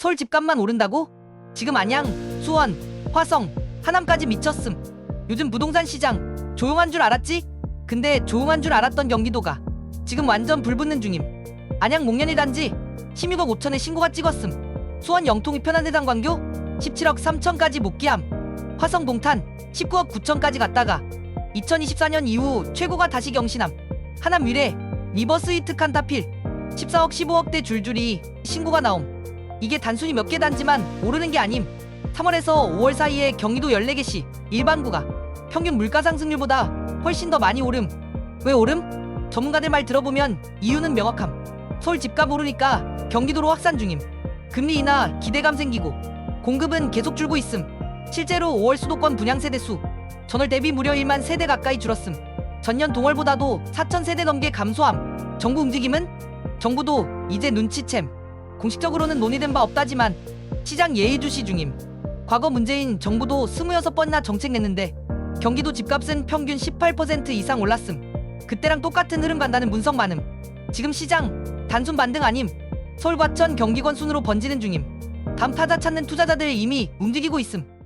서울 집값만 오른다고? 지금 안양, 수원, 화성, 하남까지 미쳤음. 요즘 부동산 시장 조용한 줄 알았지? 근데 조용한 줄 알았던 경기도가 지금 완전 불붙는 중임. 안양 목련이 단지 16억 5천에 신고가 찍었음. 수원 영통이 편안해당 광교 17억 3천까지 목기함. 화성 동탄 19억 9천까지 갔다가 2024년 이후 최고가 다시 경신함. 하남 위례 리버스위트 칸타필 14억 15억대 줄줄이 신고가 나옴. 이게 단순히 몇 개 단지만 오르는 게 아님. 3월에서 5월 사이에 경기도 14개시 일반구가 평균 물가 상승률보다 훨씬 더 많이 오름. 왜 오름? 전문가들 말 들어보면 이유는 명확함. 서울 집값 오르니까 경기도로 확산 중임. 금리 인하 기대감 생기고 공급은 계속 줄고 있음. 실제로 5월 수도권 분양 세대 수 전월 대비 무려 1만 세대 가까이 줄었음. 전년 동월보다도 4천 세대 넘게 감소함. 정부 움직임은 정부도 이제 눈치챔. 공식적으로는 논의된 바 없다지만 시장 예의주시 중임. 과거 문재인 정부도 26번이나 정책 냈는데 경기도 집값은 평균 18% 이상 올랐음. 그때랑 똑같은 흐름 간다는 문석 많음. 지금 시장 단순 반등 아님. 서울 과천 경기권 순으로 번지는 중임. 다음 타자 찾는 투자자들 이미 움직이고 있음.